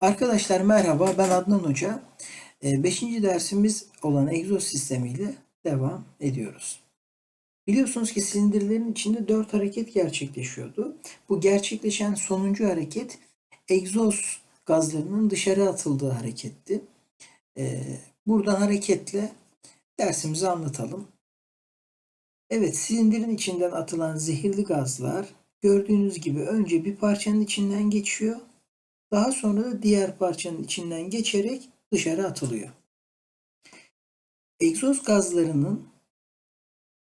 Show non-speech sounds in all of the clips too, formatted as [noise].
Arkadaşlar merhaba ben Adnan Hoca. 5. dersimiz olan egzoz sistemiyle devam ediyoruz. Biliyorsunuz ki silindirlerin içinde 4 hareket gerçekleşiyordu. Bu gerçekleşen sonuncu hareket egzoz gazlarının dışarı atıldığı hareketti. Ee, Buradan hareketle dersimizi anlatalım. Evet silindirin içinden atılan zehirli gazlar gördüğünüz gibi önce bir parçanın içinden geçiyor. Daha sonra da diğer parçanın içinden geçerek dışarı atılıyor. Egzoz gazlarının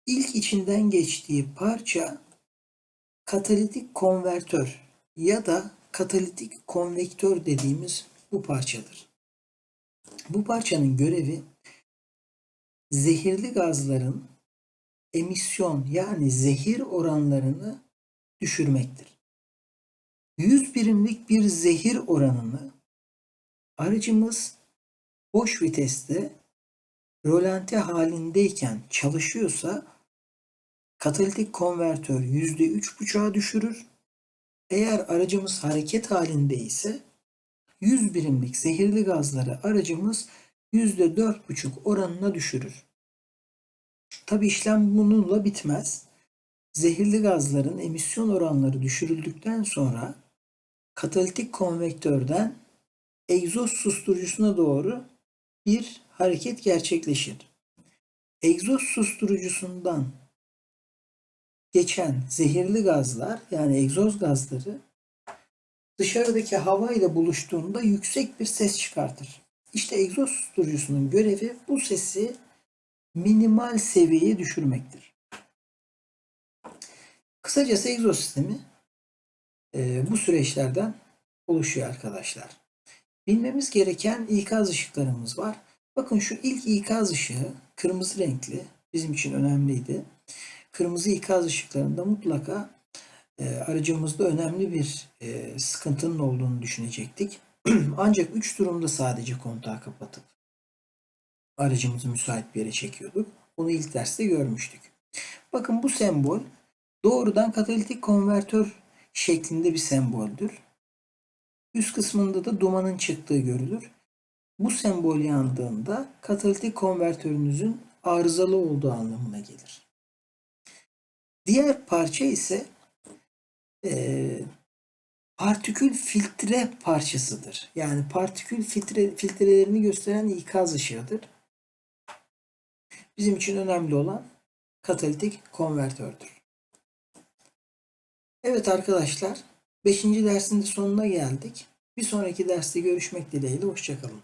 ilk içinden geçtiği parça katalitik konvertör ya da katalitik konvektör dediğimiz bu parçadır. Bu parçanın görevi zehirli gazların emisyon yani zehir oranlarını düşürmektir. 100 birimlik bir zehir oranını aracımız boş viteste rölanti halindeyken çalışıyorsa katalitik konvertör %3,5'a düşürür. Eğer aracımız hareket halinde ise 100 birimlik zehirli gazları aracımız %4,5 oranına düşürür. Tabi işlem bununla bitmez. Zehirli gazların emisyon oranları düşürüldükten sonra katalitik konvektörden egzoz susturucusuna doğru bir hareket gerçekleşir. Egzoz susturucusundan geçen zehirli gazlar yani egzoz gazları dışarıdaki hava ile buluştuğunda yüksek bir ses çıkartır. İşte egzoz susturucusunun görevi bu sesi minimal seviyeye düşürmektir. Kısacası egzoz sistemi e, bu süreçlerden oluşuyor arkadaşlar. Bilmemiz gereken ikaz ışıklarımız var. Bakın şu ilk ikaz ışığı kırmızı renkli bizim için önemliydi. Kırmızı ikaz ışıklarında mutlaka e, aracımızda önemli bir e, sıkıntının olduğunu düşünecektik. [clears throat] Ancak 3 durumda sadece kontağı kapatıp aracımızı müsait bir yere çekiyorduk. Bunu ilk derste görmüştük. Bakın bu sembol doğrudan katalitik konvertör şeklinde bir semboldür. Üst kısmında da dumanın çıktığı görülür. Bu sembol yandığında katalitik konvertörünüzün arızalı olduğu anlamına gelir. Diğer parça ise e, partikül filtre parçasıdır. Yani partikül filtre, filtrelerini gösteren ikaz ışığıdır. Bizim için önemli olan katalitik konvertördür. Evet arkadaşlar, 5. dersin de sonuna geldik. Bir sonraki derste görüşmek dileğiyle, hoşçakalın.